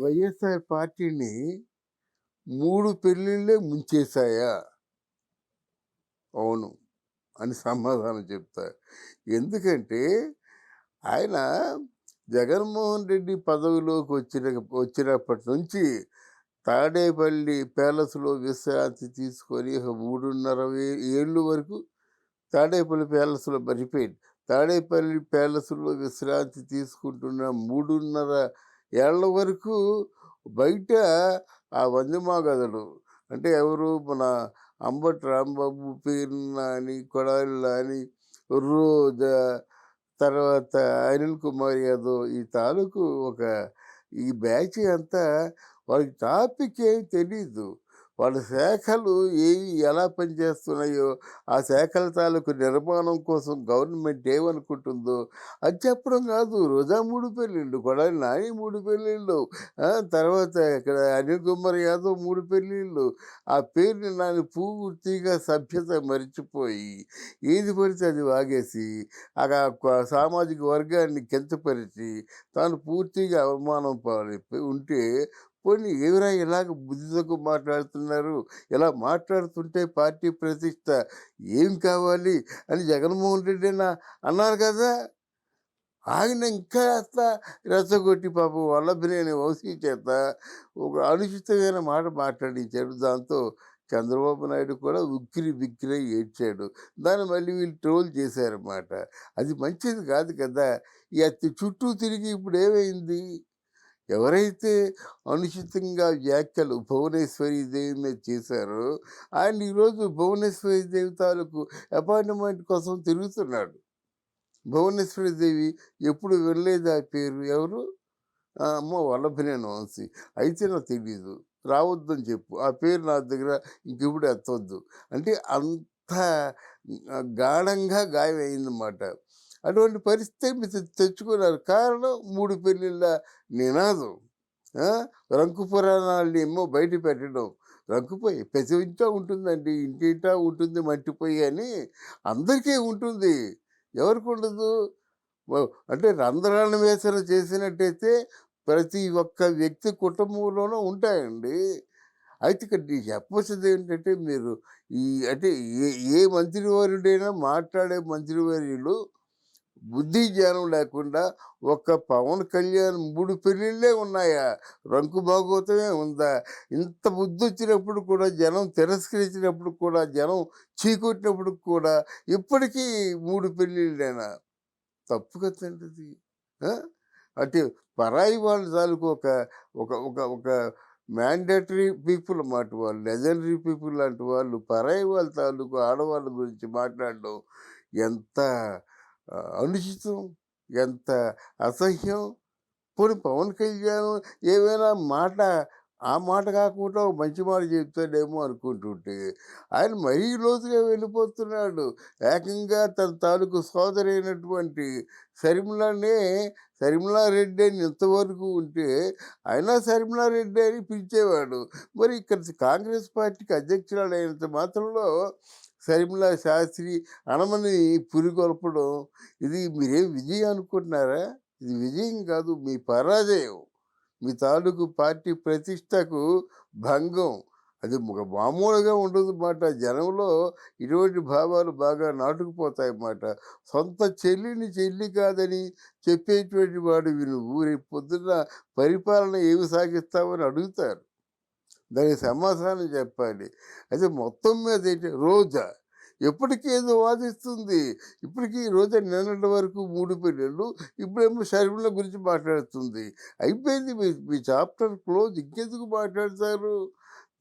వైఎస్ఆర్ పార్టీని మూడు పెళ్ళిళ్ళే ముంచేశాయా? అవును. అని సమాధానం చెప్తా ఎందుకంటే ఆయన జగన్మోహన్ రెడ్డి పదవిలోకి వచ్చిన వచ్చినప్పటి నుంచి తాడేపల్లి ప్యాలెస్లో విశ్రాంతి తీసుకొని ఒక మూడున్నర ఏళ్ళు వరకు తాడేపల్లి ప్యాలెస్లో మరిపోయింది తాడేపల్లి ప్యాలెస్లో విశ్రాంతి తీసుకుంటున్న మూడున్నర ఏళ్ళ వరకు బయట ఆ వందమాగదులు. అంటే ఎవరు మన అంబటి రాంబాబు పేరున అని కొడాలి అని రోజా తర్వాత అనిల్ కుమార్ యాదవ్ ఈ తాలూకు ఒక ఈ బ్యాచ్ అంతా వాళ్ళకి టాపిక్ ఏం తెలీదు. వాళ్ళ శాఖలు ఏవి ఎలా పనిచేస్తున్నాయో ఆ శాఖల తాలూకు నిర్మాణం కోసం గవర్నమెంట్ ఏమనుకుంటుందో అది చెప్పడం కాదు. రోజా మూడు పెళ్ళిళ్ళు కొడాలి నాని మూడు పెళ్ళిళ్ళు తర్వాత ఇక్కడ అనిల్ కుమార్ యాదవ్ మూడు పెళ్ళిళ్ళు ఆ పేరుని నాని పూర్తిగా సభ్యత మరిచిపోయి ఏది పడితే అది వాగేసి ఆ సామాజిక వర్గాన్ని కించపరిచి తాను పూర్తిగా అవమానం పాలి ఉంటే పోనీ ఎవరా ఇలాగ బుద్ధితో మాట్లాడుతున్నారు? ఇలా మాట్లాడుతుంటే పార్టీ ప్రతిష్ట ఏం కావాలి అని జగన్మోహన్ రెడ్డి అన్న అన్నారు కదా? ఆయన ఇంకా అత్త రెచ్చగొట్టి పాపం వల్లభినేని వంశీ చేత ఒక అనుచితమైన మాట మాట్లాడించాడు. దాంతో చంద్రబాబు నాయుడు కూడా ఉక్కిరి బిక్కిరి ఏడ్చాడు. దాన్ని మళ్ళీ వీళ్ళు ట్రోల్ చేశారన్నమాట. అది మంచిది కాదు కదా? ఈ అతి చుట్టూ తిరిగి ఇప్పుడు ఏమైంది? ఎవరైతే అనుచితంగా వ్యాఖ్యలు భువనేశ్వరి దేవి మీద చేశారో ఆయన ఈరోజు భువనేశ్వరి దేవి తాలూకు అపాయింట్మెంట్ కోసం తిరుగుతున్నాడు. భువనేశ్వరి దేవి ఎప్పుడు వెళ్ళలేదు ఆ పేరు ఎవరు? ఆ అమ్మ వల్లభనేని వంశీ. అయితే నాకు తెలీదు. రావద్దని చెప్పు. ఆ పేరు నా దగ్గర ఇంకెప్పుడు ఎత్తవద్దు అంటే అంత గాఢంగా గాయం అటువంటి పరిస్థితి మీరు తెచ్చుకున్నారు. కారణం మూడు పెళ్ళిళ్ళ నినాదం. రంకు పురాణాలని ఏమో బయట పెట్టడం. రంకుపోయి ప్రతి ఇంటా ఉంటుందండి. ఇంటింటా ఉంటుంది మట్టిపోయి అని అందరికీ ఉంటుంది. ఎవరికి ఉండదు? అంటే అంటే వేసన చేసినట్టయితే ప్రతి ఒక్క వ్యక్తి కుటుంబంలోనూ ఉంటాయండి. అయితే ఇక్కడ నేను ఏంటంటే మీరు ఈ అంటే ఏ ఏ మంత్రివర్యుడైనా మాట్లాడే మంత్రివర్యులు బుద్ధి జ్ఞానం లేకుండా ఒక పవన్ కళ్యాణ్ మూడు పెళ్ళిళ్ళే ఉన్నాయా? రంకు భాగవతమే ఉందా? ఇంత బుద్ధి వచ్చినప్పుడు కూడా జనం తిరస్కరించినప్పుడు కూడా జనం చీకొట్టినప్పుడు కూడా ఇప్పటికీ మూడు పెళ్ళిళ్ళేనా? తప్పు కదండి అది. అంటే పరాయి వాళ్ళ తాలూకు ఒక ఒక ఒక ఒక మ్యాండేటరీ పీపుల్ మాట వాళ్ళు. లెజెండరీ పీపుల్ లాంటి వాళ్ళు. పరాయి వాళ్ళ తాలూకు ఆడవాళ్ళ గురించి మాట్లాడడం ఎంత అనుచితం ఎంత అసహ్యం. పోనీ పవన్ కళ్యాణ్ ఏమైనా మాట ఆ మాట కాకుండా ఒక మంచి మాట చెప్తాడేమో అనుకుంటుంటే ఆయన మరీ లోతుగా వెళ్ళిపోతున్నాడు. ఏకంగా తన తాలూకు సోదరైనటువంటి శర్మిలానే శర్మిలా రెడ్డి అని ఇంతవరకు ఉంటే అయినా శర్మిలారెడ్డి అని పిలిచేవాడు. మరి ఇక్కడ కాంగ్రెస్ పార్టీకి అధ్యక్షురాలు అయినంత మాత్రంలో శర్మిలా శాస్త్రి అనమని పురికొల్పడం ఇది మీరేం విజయం అనుకుంటున్నారా? ఇది విజయం కాదు మీ పరాజయం. మీ తాలూకు పార్టీ ప్రతిష్టకు భంగం. అది ఒక మామూలుగా ఉండదు మాట జనంలో ఇటువంటి భావాలు బాగా నాటుకుపోతాయి అన్నమాట సొంత చెల్లిని చెల్లి కాదని చెప్పేటువంటి వాడు నువ్వు రేపు పొద్దున్న పరిపాలన ఏమి సాగిస్తావని అడుగుతారు. దానికి సమాధానం చెప్పాలి అయితే మొత్తం మీద ఏంటి? రోజా. ఎప్పటికీ ఏదో వాదిస్తుంది. ఇప్పటికీ రోజా నిన్నటి వరకు మూడు పిల్లలు ఇప్పుడేమో శర్మిల గురించి మాట్లాడుతుంది. అయిపోయింది మీ మీ చాప్టర్ క్లోజ్. ఇంకెందుకు మాట్లాడతారు?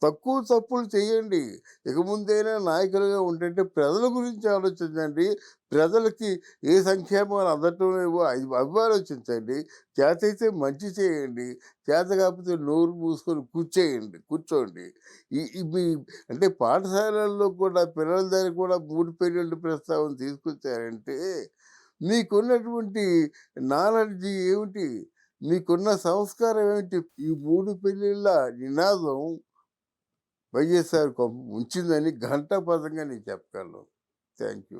తక్కువ తప్పులు చేయండి. ఇక ముందైనా నాయకులుగా ఉంటుంటే ప్రజల గురించి ఆలోచించండి. ప్రజలకి ఏ సంక్షేమాలు అందటం లేవో అవి అవి ఆలోచించండి అయితే మంచి చేయండి. చేత కాకపోతే నోరు మూసుకొని కూర్చేయండి. కూర్చోండి. ఈ మీ అంటే పాఠశాలల్లో కూడా పిల్లల దగ్గర కూడా మూడు పెళ్ళిళ్ళు ప్రస్తావన తీసుకొచ్చారంటే మీకున్నటువంటి నాలెడ్జ్ ఏమిటి? మీకున్న సంస్కారం ఏమిటి? ఈ మూడు పెళ్ళిళ్ళ నినాదం వైఎస్ఆర్ కొంప ఉంచిందని ఘంటాపథంగా నేను చెప్పగలను. Thank you